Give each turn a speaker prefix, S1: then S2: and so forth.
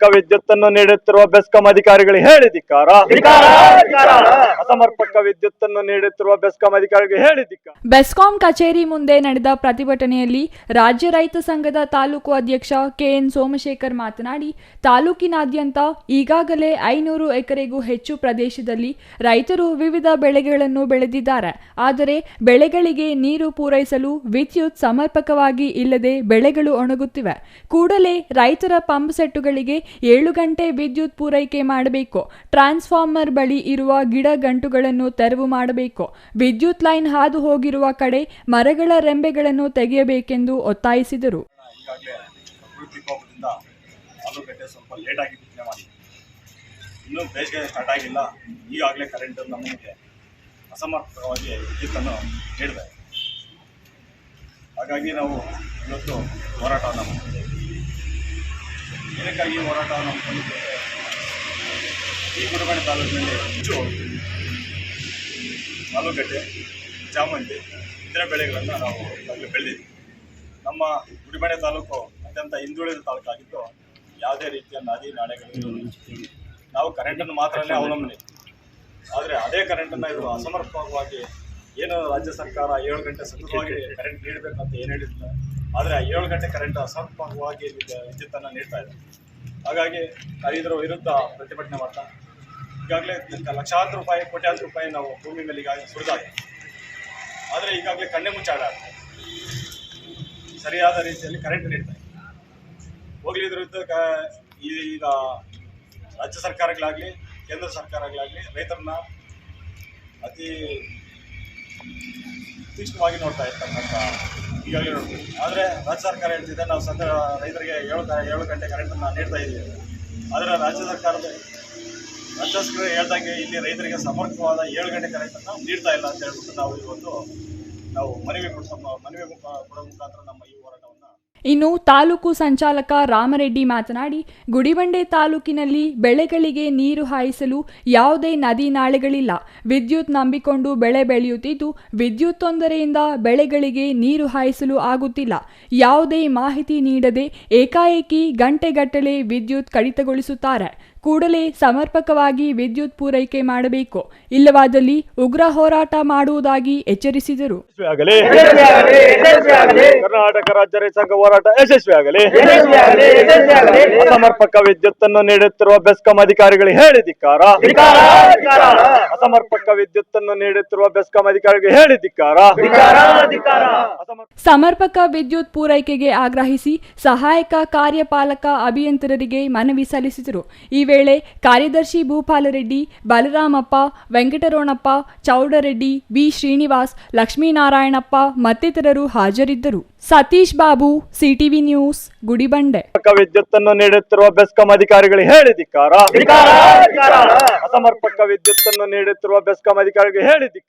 S1: ಅಸಮರ್ಪಕ ವಿದ್ಯುತ್ತನ್ನು ನೀಡುತ್ತಿರುವ ಬೆಸ್ಕಾಂ ಅಧಿಕಾರಿಗಳಿಗೆ ಹೇಳಿದಿಕ್ಕಾರ? ಅಸಮರ್ಪಕ ವಿದ್ಯುತ್ತನ್ನು ನೀಡುತ್ತಿರುವ ಬೆಸ್ಕಾಂ ಅಧಿಕಾರಿಗಳಿಗೆ ಹೇಳಿದಿಕ್ಕ
S2: ಬೆಸ್ಕಾಂ ಕಚೇರಿ ಮುಂದೆ ನಡೆದ ಪ್ರತಿಭಟನೆಯಲ್ಲಿ ರಾಜ್ಯ ರೈತ ಸಂಘದ ತಾಲೂಕು ಅಧ್ಯಕ್ಷ ಕೆಎನ್ ಸೋಮಶೇಖರ್ ಮಾತನಾಡಿ ತಾಲೂಕಿನಾದ್ಯಂತ ಈಗಾಗಲೇ ಐನೂರು ಎಕರೆಗೂ ಹೆಚ್ಚು ಪ್ರದೇಶದಲ್ಲಿ ರೈತರು ವಿವಿಧ ಬೆಳೆಗಳನ್ನು ಬೆಳೆದಿದ್ದಾರೆ. ಆದರೆ ಬೆಳೆಗಳಿಗೆ ನೀರು ಪೂರೈಸಲು ವಿದ್ಯುತ್ ಸಮರ್ಪಕವಾಗಿ ಇಲ್ಲದೆ ಬೆಳೆಗಳು ಒಣಗುತ್ತಿವೆ. ಕೂಡಲೇ ರೈತರ ಪಂಪ್ ಸೆಟ್ಟುಗಳಿಗೆ ಏಳು ಗಂಟೆ ವಿದ್ಯುತ್ ಪೂರೈಕೆ ಮಾಡಬೇಕು. ಟ್ರಾನ್ಸ್ಫಾರ್ಮರ್ ಬಳಿ ಇರುವ ಗಿಡ ಗಂಟುಗಳನ್ನು ತೆರವು ಮಾಡಬೇಕು. ವಿದ್ಯುತ್ ಲೈನ್ ಹಾದು ಹೋಗಿರುವ ಕಡೆ ಮರಗಳ ರೆಂಬೆಗಳನ್ನು ತೆಗೆಯಬೇಕೆಂದು ಒತ್ತಾಯಿಸಿದರು.
S3: ಇನ್ನೂ ಬೇಸಿಗೆ ಸ್ಟಾರ್ಟ್ ಆಗಿಲ್ಲ. ಈಗಾಗಲೇ ಕರೆಂಟ್ ನಮಗೆ ಅಸಮರ್ಪಕವಾಗಿ ವಿದ್ಯುತ್ತನ್ನು ನೀಡಿದೆ. ಹಾಗಾಗಿ ನಾವು ಇವತ್ತು ಹೋರಾಟವನ್ನು ಮಾಡಿದ್ದೇವೆ ಏನಕ್ಕಾಗಿ ಹೋರಾಟವನ್ನು ಈ ಗುರುಮಣಿ ತಾಲೂಕಿನಲ್ಲಿ ಹೆಚ್ಚು ಆಲೂಗಡ್ಡೆ ಚಾಮಂತಿ ಇತರ ಬೆಳೆಗಳನ್ನು ನಾವು ಈಗಾಗಲೇ ಬೆಳೆದಿದ್ದೀವಿ. ನಮ್ಮ ಗುಡಿಬಂಡೆ ತಾಲೂಕು ಅತ್ಯಂತ ಹಿಂದುಳಿದ ತಾಲೂಕಾಗಿದ್ದು ಯಾವುದೇ ರೀತಿಯ ನದಿ ನಾಡೆಗಳನ್ನು ನಾವು ಕರೆಂಟನ್ನು ಮಾತ್ರನೇ ಅವಲಂಬನೆ ಆದರೆ ಅದೇ ಕರೆಂಟನ್ನು ಇದು ಅಸಮರ್ಪಕವಾಗಿ ಏನು ರಾಜ್ಯ ಸರ್ಕಾರ ಏಳು ಗಂಟೆ ಸತತವಾಗಿ ಕರೆಂಟ್ ನೀಡಬೇಕಂತ ಏನು ಹೇಳಿರ್ತಾರೆ ಆದರೆ ಏಳು ಗಂಟೆ ಕರೆಂಟ್ ಸ್ವಲ್ಪವಾಗಿ ವಿದ್ಯ- ವಿದ್ಯುತ್ತನ್ನು ನೀಡ್ತಾ ಇದೆ. ಹಾಗಾಗಿ ಇದರ ವಿರುದ್ಧ ಪ್ರತಿಭಟನೆ ಮಾಡ್ತಾ ಈಗಾಗಲೇ ಲಕ್ಷಾಂತರ ರೂಪಾಯಿ, ಕೋಟ್ಯಾಂತರ ರೂಪಾಯಿ ನಾವು ಭೂಮಿ ಮೇಲೆ ಈಗಾಗಲೇ ಸುರಿದಾಗಿದೆ. ಆದರೆ ಈಗಾಗಲೇ ಕಣ್ಣೆ ಮುಚ್ಚಾಡ ಸರಿಯಾದ ರೀತಿಯಲ್ಲಿ ಕರೆಂಟ್ ನೀಡ್ತಾ ಇದೆ. ಹೋಗ್ಲಿ ವಿರುದ್ಧ ಈಗ ರಾಜ್ಯ ಸರ್ಕಾರಗಳಾಗಲಿ, ಕೇಂದ್ರ ಸರ್ಕಾರಗಳಾಗಲಿ ರೈತರನ್ನ ಅತಿ ತೀಕ್ಷ್ಣವಾಗಿ ನೋಡ್ತಾ ಇರ್ತಕ್ಕಂಥ ಈಗಾಗಲೇ ನೋಡ್ತೀವಿ ಆದರೆ ರಾಜ್ಯ ಸರ್ಕಾರ ಹೇಳ್ತಿದೆ, ನಾವು ಸದ್ಯ ರೈತರಿಗೆ ಏಳು ಏಳು ಗಂಟೆ ಕರೆಂಟನ್ನು ನೀಡ್ತಾ ಇದ್ದೀವಿ ಆದರೆ ರಾಜ್ಯ ಸರ್ಕಾರದ ರಾಜ್ಯ ಸರ್ಕಾರ ಹೇಳ್ದಂಗೆ ಇಲ್ಲಿ ರೈತರಿಗೆ ಸಮರ್ಪಕವಾದ ಏಳು ಗಂಟೆ ಕರೆಂಟನ್ನು ನೀಡ್ತಾ ಇಲ್ಲ ಅಂತ ಹೇಳ್ಬಿಟ್ಟು ನಾವು ಇವತ್ತು ನಾವು ಮನವಿ ಮನವಿ ಕೊಡೋ ಮುಖಾಂತರ ನಮ್ಮ ಈ ಹೋರಾಟವನ್ನು
S2: ಇನ್ನು ತಾಲೂಕು ಸಂಚಾಲಕ ರಾಮರೆಡ್ಡಿ ಮಾತನಾಡಿ, ಗುಡಿಬಂಡೆ ತಾಲೂಕಿನಲ್ಲಿ ಬೆಳೆಗಳಿಗೆ ನೀರು ಹಾಯಿಸಲು ಯಾವುದೇ ನದಿ ನಾಳೆಗಳಿಲ್ಲ. ವಿದ್ಯುತ್ ನಂಬಿಕೊಂಡು ಬೆಳೆ ಬೆಳೆಯುತ್ತಿದ್ದು, ವಿದ್ಯುತ್ ತೊಂದರೆಯಿಂದ ಬೆಳೆಗಳಿಗೆ ನೀರು ಹಾಯಿಸಲು ಆಗುತ್ತಿಲ್ಲ. ಯಾವುದೇ ಮಾಹಿತಿ ನೀಡದೆ ಏಕಾಏಕಿ ಗಂಟೆಗಟ್ಟಲೆ ವಿದ್ಯುತ್ ಕಡಿತಗೊಳಿಸುತ್ತಾರೆ. ಕೂಡಲೇ ಸಮರ್ಪಕವಾಗಿ ವಿದ್ಯುತ್ ಪೂರೈಕೆ ಮಾಡಬೇಕು. ಇಲ್ಲವಾದಲ್ಲಿ ಉಗ್ರ ಹೋರಾಟ ಮಾಡುವುದಾಗಿ ಎಚ್ಚರಿಸಿದರು.
S1: ಕರ್ನಾಟಕ ರಾಜ್ಯ ರೈತ ಸಂಘ ಹೋರಾಟ ಯಶಸ್ವಿಯಾಗಲಿ. ಅಸಮರ್ಪಕ ವಿದ್ಯುತ್ತನ್ನು ನೀಡುತ್ತಿರುವ ಬೆಸ್ಕಾಂ ಅಧಿಕಾರಿಗಳಿಗೆ ಹೇಳಿದಿಕ್ಕಾರ ಅಸಮರ್ಪಕ ವಿದ್ಯುತ್ ಅನ್ನು ನೀಡುತ್ತಿರುವ ಬೆಸ್ಕಾಂ ಅಧಿಕಾರಿಗಳಿಗೆ ಹೇಳಿದಿಕ್ಕಾರ
S2: ಸಮರ್ಪಕ ವಿದ್ಯುತ್ ಪೂರೈಕೆಗೆ ಆಗ್ರಹಿಸಿ ಸಹಾಯಕ ಕಾರ್ಯಪಾಲಕ ಅಭಿಯಂತರರಿಗೆ ಮನವಿ ಸಲ್ಲಿಸಿದರು. ಈ ವೇಳೆ ಕಾರ್ಯದರ್ಶಿ ಭೂಪಾಲರೆಡ್ಡಿ ಬಲರಾಮಪ್ಪ ವೆಂಕಟರೋಣಪ್ಪ ಚೌಡರೆಡ್ಡಿ ಬಿ. ಶ್ರೀನಿವಾಸ್ ಲಕ್ಷ್ಮೀನಾರಾಯಣಪ್ಪ ಮತ್ತಿತರರು ಹಾಜರಿದ್ದರು. Satish Babu CTV news Gudibande.
S1: ವಿದ್ಯುತ್ತನ್ನು ನೀಡುತ್ತಿರುವ ಬೆಸ್ಕಾಂ ಅಧಿಕಾರಿಗಳಿಗೆ ಹೇಳಿದಿಕ್ಕಾರ ಅಸಮರ್ಪಕ ವಿದ್ಯುತ್ ಅನ್ನು ನೀಡುತ್ತಿರುವ ಬೆಸ್ಕಾಂ ಅಧಿಕಾರಿಗಳಿಗೆ ಅಧಿಕಾರಿಗಳು ಧಿಕ್ಕಾರ